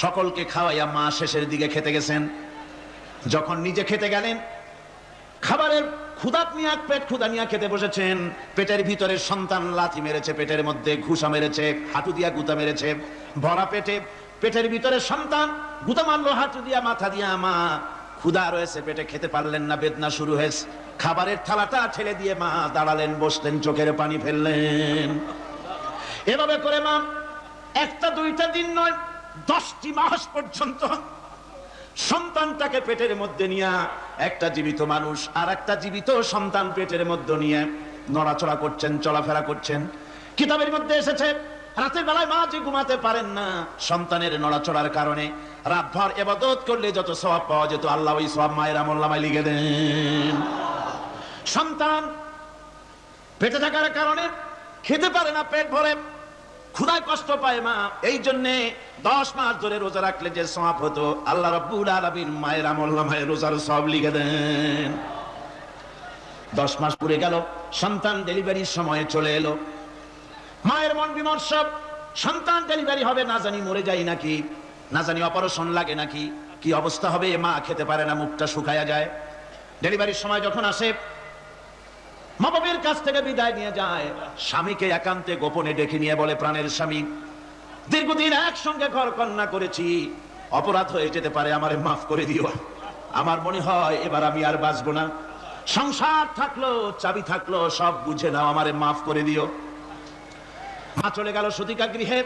সকলকে খাওয়াইয়া মা শেষের দিকে খেতে গেছেন। যখন নিজে খেতে গেলেন, খাবারের ক্ষুদাত নিয়ে, পেট ক্ষুদা নিয়ে খেতে বসেছেন। পেটের ভিতরে সন্তান লাথি মেরেছে, পেটের মধ্যে ঘুষা মেরেছে, হাঁটু দিয়া গুতা মেরেছে, ভরা পেটে। পেটের ভিতরে সন্তান গুতা মারলো, হাঁটু দিয়া, মাথা দিয়া, মা ক্ষুদা রয়েছে, পেটে খেতে পারলেন না, বেদনা শুরু হয়েছে। খাবারের থালাটা ঠেলে দিয়ে মা দাঁড়ালেন, বসলেন, চোখের পানি ফেললেন। এভাবে করে মা, একটা দুইটা দিন নয় দশটি মাস পর্যন্ত সন্তানটাকে পেটের মধ্যে নিয়ে, একটা জীবিত মানুষ আর একটা জীবিত সন্তান পেটের মধ্যে নিয়ে নড়াচড়া করছেন, চলাফেরা করছেন। কিতাবের মধ্যে এসেছে, রাতের বেলায় মা যে ঘুমাতে পারেন না, সন্তানের নড়াচড়ার কারণে রাতভর এবাদত করলে যত সওয়াব পাওয়া যেত, আল্লাহ ওই সব মায়ের আমল্লামায় লিখে দেন। সন্তান পেটে থাকার কারণে খেতে পারে না, পেট ভরে। ক্ষুধায় কষ্ট পায় মা। এই জন্যে দশ মাস ধরে রোজা রাখলে যে সমাপ হতো, আল্লাহ রব্বুল আলমীর মায়ের নামায় রোজার সব লিখে দেন। দশ মাস পুরে গেল, সন্তান ডেলিভারির সময় চলে এলো। মায়ের মন বিমর্ষ, সন্তান ডেলিভারি হবে, না জানি মরে যাই নাকি, না জানি অপারেশন লাগে নাকি, কি অবস্থা হবে, মা খেতে পারে না, মুখটা শুকায়া যায়। ডেলিভারির সময় যখন আসে মা বাবের কাছ থেকে বিদায় নিয়ে যায়। স্বামীকে একান্তে গোপনে ডেকে নিয়ে বলে, প্রাণের স্বামী, দীর্ঘদিন একসঙ্গে ঘর কন্যা করেছি। অপরাধ হয়ে যেতে পারে, আমারে মাফ করে দিও। আমার মনে হয় এবার আমি আর বাঁচবো না। সংসার থাকল, চাবি থাকল, সব বুঝে নাও, আমারে মাফ করে দিও। মা চলে গেল সুতিকা গৃহে,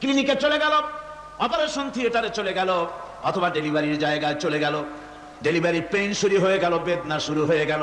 ক্লিনিকে চলে গেল, অপারেশন থিয়েটারে চলে গেল, অথবা ডেলিভারির জায়গায় চলে গেল। ডেলিভারি পেইন শুরু হয়ে গেল, বেদনা শুরু হয়ে গেল।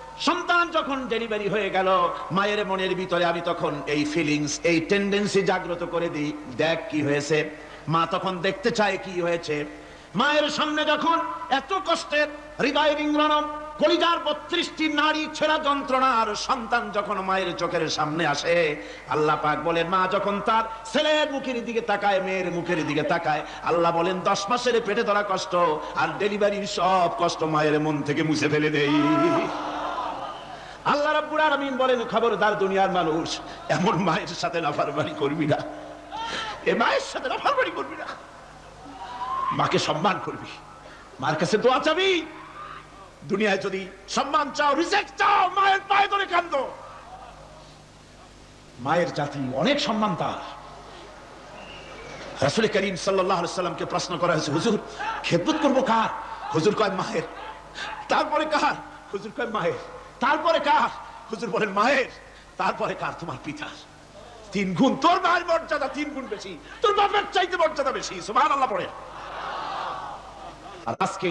সন্তান যখন ডেলিভারি হয়ে গেল, মায়ের মনের ভিতরে আমি তখন এই ফিলিংস এই টেন্ডেন্সি জাগ্রত করে দিই, দেখ কি হয়েছে। মা তখন দেখতে চায় কি হয়েছে। মায়ের সামনে যখন এত কষ্টের হৃদয় বিংরণম কলিজার বত্রিশটি নারী ছেঁড়া যন্ত্রণার সন্তান যখন মায়ের চোখের সামনে আসে, আল্লাহ পাক বলেন, মা যখন তার ছেলের মুখের দিকে তাকায়, মেয়ের মুখের দিকে তাকায়, আল্লাহ বলেন, দশ মাসের পেটে ধরা কষ্ট, আর ডেলিভারির সব কষ্ট মায়ের মন থেকে মুছে ফেলে আল্লাহ আলামিন বলেন দুনিয়ার মানুষ, এমন মায়ের সাথে নাফরমানি করবি না। এ মায়ের সাথে নাফরমানি করবি না। মাকে সম্মান করবি। মার কাছে দোয়া চাবি। দুনিয়ায় যদি সম্মান চাও রিজেক্ট চাও, মায়ের পায়ে ধরে কান্দ। মায়ের জাতি অনেক সম্মান তার। রাসুল করিম সাল্লামকে প্রশ্ন করা হয়েছে, হুজুর, খেদমত করব কার? হুজুর কয়, মায়ের। তারপরে কার? হুজুর কয়, মায়ের। তারপরে কার? হুজুর বলেন, মায়ের, তারপরে কার? তোমার পিতার। তিন গুণ তোর মায়ের মর্যাদা তিন গুণ বেশি। তোর বাপের চাইতে মর্যাদা বেশি। সুবহান আল্লাহ পড়ে। আর আজকে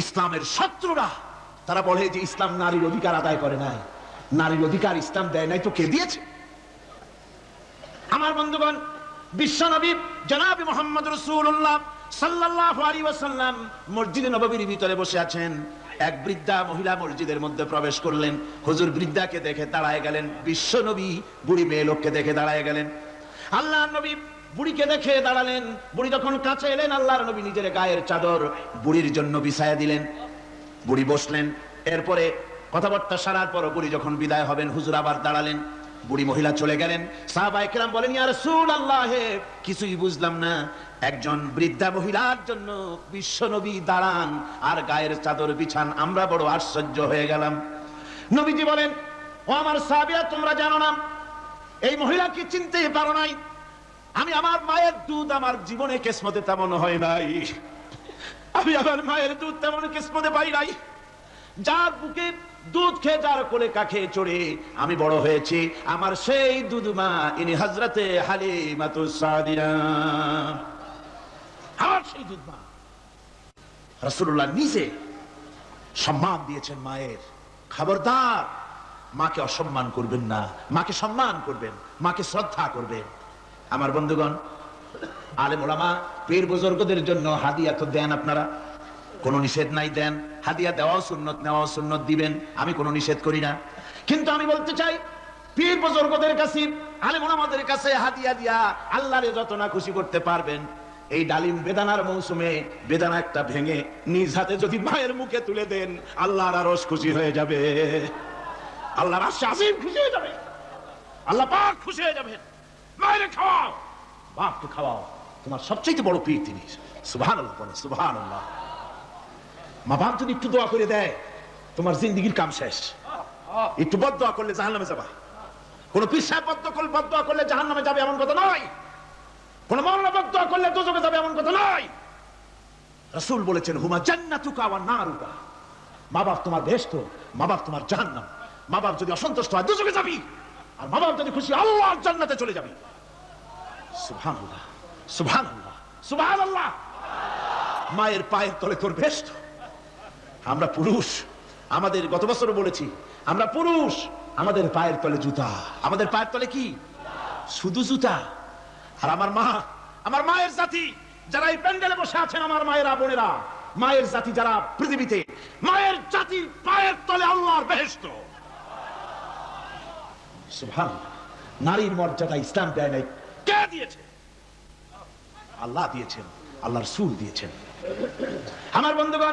ইসলামের শত্রুরা, তারা বলে যে ইসলাম নারীর অধিকার আদায় করে নাই। নারীর অধিকার ইসলাম দেয় নাই তো কে দিয়েছে? আমার বন্ধুগণ, বিশ্বনবী জনাবি মোহাম্মদ রসুল্লাহ সাল্লাল্লাহু আলাইহি ওয়াসাল্লাম মসজিদে নববীর ভিতরে বসে আছেন। এক বৃদ্ধা মহিলা মসজিদের মধ্যে প্রবেশ করলেন। হুজুর বৃদ্ধাকে দেখে দাঁড়ায় গেলেন। বিশ্ব নবী বুড়ি মেয়ে লোককে দেখে দাঁড়ায় গেলেন। আল্লাহ নবী বুড়িকে দেখে দাঁড়ালেন। বুড়ি যখন কাছে এলেন, আল্লাহর নবী নিজের গায়ের চাদর বুড়ির জন্য বিছায়া দিলেন। বুড়ি বসলেন। এরপরে কথাবার্তা সারার পর বুড়ি যখন বিদায় হবেন, হুজুর আবার দাঁড়ালেন। বুড়ি মহিলা চলে গেলেন। সাহাবা একরাম বলেন রাসূলুল্লাহ, কিছুই বুঝলাম না। একজন বৃদ্ধা মহিলার জন্য বিশ্বনবী দাঁড়ান, আর গায়ের চাদর বিছান। আমরা বড় আশ্চর্য হয়ে গেলাম। নবীজি বলেন, ও আমার সাহাবীরা, তোমরা জানো না, এই মহিলাকে চিনতে পারো নাই? আমি আমার মায়ের দুধ আমার জীবনে কেসমতে তেমন হয় নাই। আমি আমার মায়ের দুধ তেমন কিসমতে পাই নাই। যার বুকে দুধ খেয়ে যার কোলে কাখে চড়ে আমি বড় হয়েছি। আমার সেই দুধ মা ইনি হজরতে হালিমাতুস সাদিয়া। আমার সেই দুধ মা রাসূলুল্লাহ নিজে সম্মান দিয়েছেন মায়ের। খবরদার, মাকে অসম্মান করবেন না, মাকে সম্মান করবেন, মাকে শ্রদ্ধা করবেন। আমার বন্ধুগণ, আলেম ওলামা, পীর বুজুর্গদের জন্য হাদিয়া তো দেন আপনারা। কোনো নিষেধ নাই দেন। হাদিয়া দেওয়াও সুন্নত, নেওয়াও সুন্নত দিবেন। আমি কোনো নিষেধ করি না। কিন্তু আমি বলতে চাই, পীর বুজুর্গদের কাছে, আলেম ওলামাদের কাছে হাদিয়া দিয়া আল্লাহরে যত না খুশি করতে পারবেন, এই ডালিম বেদানার মৌসুমে বেদানা একটা ভেঙে নিজ হাতে যদি মায়ের মুখে তুলে দেন, আল্লাহর আরস খুশি হয়ে যাবে। আল্লাহর আশা আসিম খুশি হয়ে যাবে। আল্লাহ পাক খুশি হয়ে যাবেন। মায়ের খাওয়াও। বাপকে খাওয়াও। তোমার সবচেয়ে বড় পীর তিনি। সুবহান আল্লাহ বলে আল্লাহ মা বাপ যদি একটু দোয়া করে দেয়, তোমার জিন্দগির কাম শেষ। একটু বদ দোয়া করলে জাহান নামে যাবা। কোন সাহেব বদ করলে বদ দোয়া করলে জাহান নামে যাবে এমন কথা নয়। কোন মৌলানা বদ দোয়া করলে দুজকে যাবে এমন কথা নয়। রাসূল বলেছেন, হুমা জান্নাতুকা ওয়া নারুকা। মা বাপ তোমার বেহেশত মা বাপ তোমার জাহান্নাম। মা বাপ যদি অসন্তুষ্ট হয় দুজকে যাবি। আর মা বাপ যদি খুশি আল্লাহর জান্নাতে চলে যাবি। সুবহানাল্লাহ সুবহানাল্লাহ সুবহানাল্লাহ। মায়ের পায়ের তলে তোর বেষ্ট আমরা পুরুষ। আমাদের গত বছর বলেছি, আমরা পুরুষ। আমাদের পায়ের তলে জুতা। আমাদের পায়ের তলে কি? শুধু জুতা। আর আমার মা, আমার মায়ের জাতি, যারা এই প্যান্ডেলে বসে আছেন আমার মায়েরা, বোনেরা, মায়ের জাতি যারা পৃথিবীতে, মায়ের জাতির পায়ের তলে আল্লাহর বেহেস্ত নারীর মর্যাদা ইসলাম দেয় নাই। কে দিয়েছে? আল্লাহ দিয়েছেন। আল্লাহর সুর দিয়েছেন। আমার বন্ধুগণ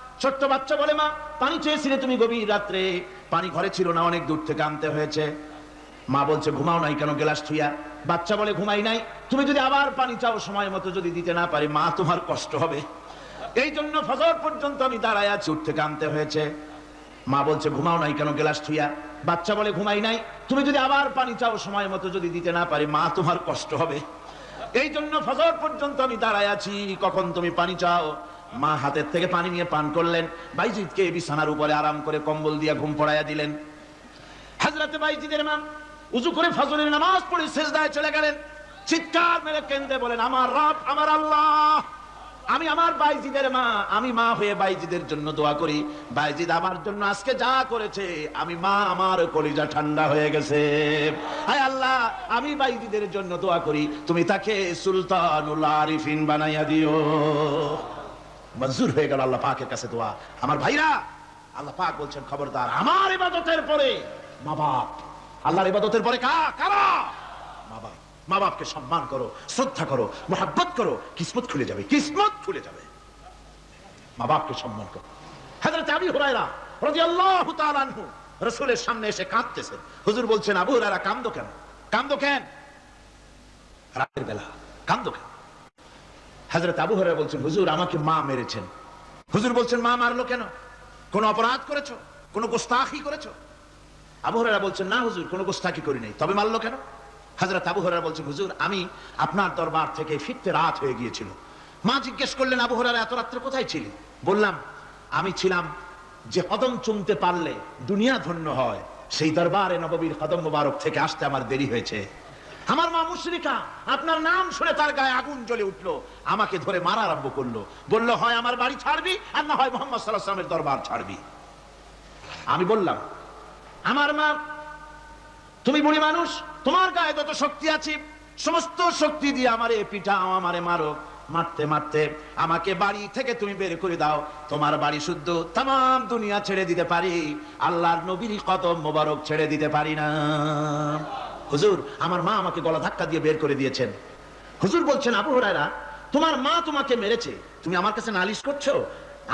ছোট্ট বাচ্চা বলে মা, পানি চেয়েছিলে তুমি গভীর রাত্রে। পানি ঘরে ছিল না, অনেক দূর থেকে আনতে হয়েছে। মা বলছে, ঘুমাও নাই কেন গেলাস থুইয়া? বাচ্চা বলে, ঘুমাই নাই। তুমি যদি আবার পানি চাও, সময় মতো যদি দিতে না পারি, মা, তোমার কষ্ট হবে। এই জন্য ফজর পর্যন্ত আমি দাঁড়ায় আছি, উঠ থেকে আনতে হয়েছে। মা বলছে, ঘুমাও নাই কেন গেলাস থুইয়া? বাচ্চা বলে, ঘুমাই নাই। তুমি যদি আবার পানি চাও, সময় মতো যদি দিতে না পারি, মা, তোমার কষ্ট হবে। এই জন্য ফজর পর্যন্ত আমি দাঁড়ায় আছি। কখন তুমি পানি চাও? মা হাতের থেকে পানি নিয়ে পান করলেন। বাইজিৎকে বিছানার উপরে আরাম করে কম্বল দিয়ে ঘুম পড়াইয়া দিলেন। হাজরাতে বাইজিদের মা উজু করে ফজরের নামাজ পড়ে সেজদায় চলে গেলেন। চিৎকার মেরে কেন্দ্রে বলেন, আমার রব, আমার আল্লাহ, আমি আমার বাইজিদের মা, আমি মা হয়ে বাইজিদের জন্য দোয়া করি। বাইজিদ আমার জন্য আজকে যা করেছে, আমি মা আমার কলিজা ঠান্ডা হয়ে গেছে। হায় আল্লাহ, আমি বাইজিদের জন্য দোয়া করি। তুমি তাকে সুলতানুল আরিফিন বানাইয়া দিও। মঞ্জুর হয়ে গেল আল্লাহ পাকের কাছে দোয়া। আমার ভাইরা, আল্লাহ পাক বলছেন, খবরদার, আমার ইবাদতের পরে মা বাপ। আল্লাহর ইবাদতের পরে কা, কারা? মা বাপ। মা বাপকে সম্মান করো, শ্রদ্ধা করো, মোহাব্বত করো, কিসমত খুলে যাবে, কিসমত খুলে যাবে। মা বাপকে সম্মান করো। হাজরত আবি হুরায়রা রাদিয়াল্লাহু তাআলা আনহু রাসূলের সামনে এসে কাঁদতেছেন হুজুর বলছেন, আবু হুরায়রা, কান্দো কেন? কান্দো কেন? রাতের বেলা, কান্দো কেন? হাজরত আবু হুরায়রা বলছেন, হুজুর, আমাকে মা মেরেছেন। হুজুর বলছেন, মা মারলো কেন? কোন অপরাধ করেছ? কোন গোস্তাখি করেছ? আবু হুরায়রা বলছেন, না হুজুর, কোনো গোস্তাখি করি নাই। তবে মারলো কেন? হাজরত আবু হুরায়রা বলছেন, হুজুর, আমি আপনার দরবার থেকে ফিরতে রাত হয়ে গিয়েছিল। মা জিজ্ঞেস করলেন, আবু হুরায়রা, এত রাত্রে কোথায় ছিলি? বললাম, আমি ছিলাম যে কদম চুমতে পারলে দুনিয়া ধন্য হয়, সেই দরবারে নববীর কদম মোবারক থেকে আসতে আমার দেরি হয়েছে। আমার মা মুশরিকা, আপনার নাম শুনে তার গায়ে আগুন জ্বলে উঠল, আমাকে ধরে মারা আরম্ভ করল। বলল, হয় আমার বাড়ি ছাড়বি, আর না হয় মোহাম্মদ সাল্লাহ সাল্লামের দরবার ছাড়বি। আমি বললাম, আমার মা, তুমি বুড়ি মানুষ, তোমার গায়ে যত শক্তি আছে, সমস্ত শক্তি দিয়ে আমারে পিটাও, আমারে মারো। মারতে মারতে আমাকে বাড়ি থেকে তুমি বের করে দাও। তোমার বাড়ি শুদ্ধ তাম দুনিয়া ছেড়ে দিতে পারি। আল্লাহর নবীর কদম মোবারক ছেড়ে দিতে পারি না। হুজুর, আমার মা আমাকে গলা ধাক্কা দিয়ে বের করে দিয়েছেন। হুজুর বলছেন, আবু হুরায়রা, তোমার মা তোমাকে মেরেছে। তুমি আমার কাছে নালিশ করছ?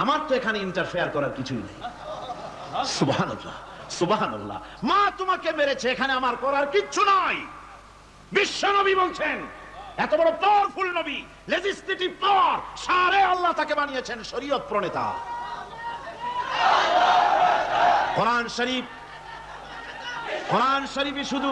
আমার তো এখানে ইন্টারফেয়ার করার কিছুই নেই। সুবহানাল্লাহ সুবহানাল্লাহ। মা তোমাকে মেরেছে, এখানে আমার করার কিচ্ছু নাই বিশ্ব নবী বলছেন, এত বড় পাওয়ারফুল নবী লেজিসলেটিভ পাওয়ার সারে আল্লাহ তাকে বানিয়েছেন, শরীয়ত প্রণেতা। কোরআন শরীফ, কোরআন শরীফে শুধু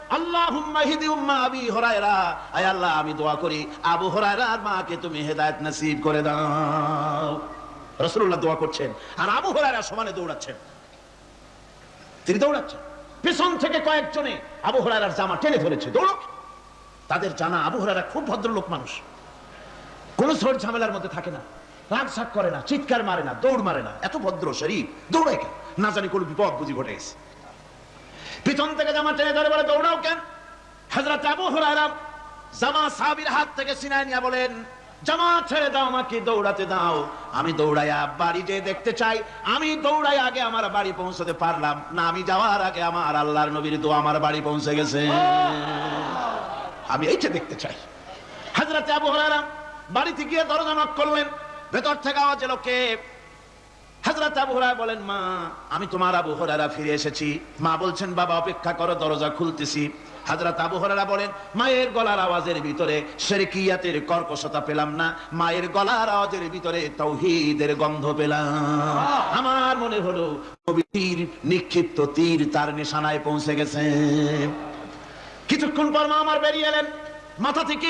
আমি দোয়া করি, আবু মাকে তুমি নসিব করে দাও। দোয়া করছেন, আর আবু সমানে দৌড়াচ্ছেন। তিনি দৌড়াচ্ছেন। থেকে কয়েকজনে আবু জামা টেনে ধরেছে দৌড়ো তাদের জানা আবু হুরায়রা খুব ভদ্রলোক মানুষ। কোন ঝড় ঝামেলার মধ্যে থাকে না। রাগ সাগ করে না, চিৎকার মারে না, দৌড় মারে না। এত ভদ্র শরীর দৌড়ায় কেন? না জানি কোন বিপদ বুঝি ঘটে গেছে। পিছন থেকে জামা টেনে ধরে বলে, দৌড়াও কেন? হযরত আবু হুরায়রা জামা সাহাবীর হাত থেকে ছিনায় নিয়ে বলেন জামা ছেড়ে দাও আমাকে, দৌড়াতে দাও। আমি দৌড়াইয়া বাড়ি যেয়ে দেখতে চাই। আমি দৌড়াই আগে আমার বাড়ি পৌঁছতে পারলাম না। আমি যাওয়ার আগে আমার আল্লাহর নবীর দোয়া আমার বাড়ি পৌঁছে গেছে। আমি এইটা দেখতে চাই। হযরত আবু হুরায়রা বাড়িতে গিয়ে দরজা নক করলেন। ভেতর থেকে আওয়াজ এলো, কে? হযরত আবু হুরায়রা বলেন মা আমি তোমার আবু হুরায়রা ফিরে এসেছি। মা বলছেন বাবা অপেক্ষা করো দরজা খুলতেছি। হযরত আবু হুরায়রা বলেন মায়ের গলার আওয়াজের ভিতরে শিরকিয়াতের কর্কশতা পেলাম না মায়ের গলার আওয়াজের ভিতরে তাওহীদের গন্ধ পেলাম। আমার মনে হলো তীর নিক্ষিপ্ত তীর তার নিশানায় পৌঁছে গেছে। কিছুক্ষণ পর মা আমার বেরিয়ে এলেন। মাথা থেকে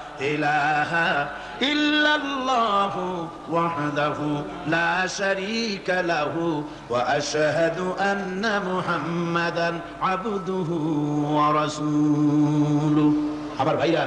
ইলাহা ইল্লাল্লাহু ওয়াহদাহু লা শারীকা লাহু ওয়া আশহাদু আন্না মুহাম্মাদান আবদুহু ওয়া রাসূলুহু আবার ভাইরা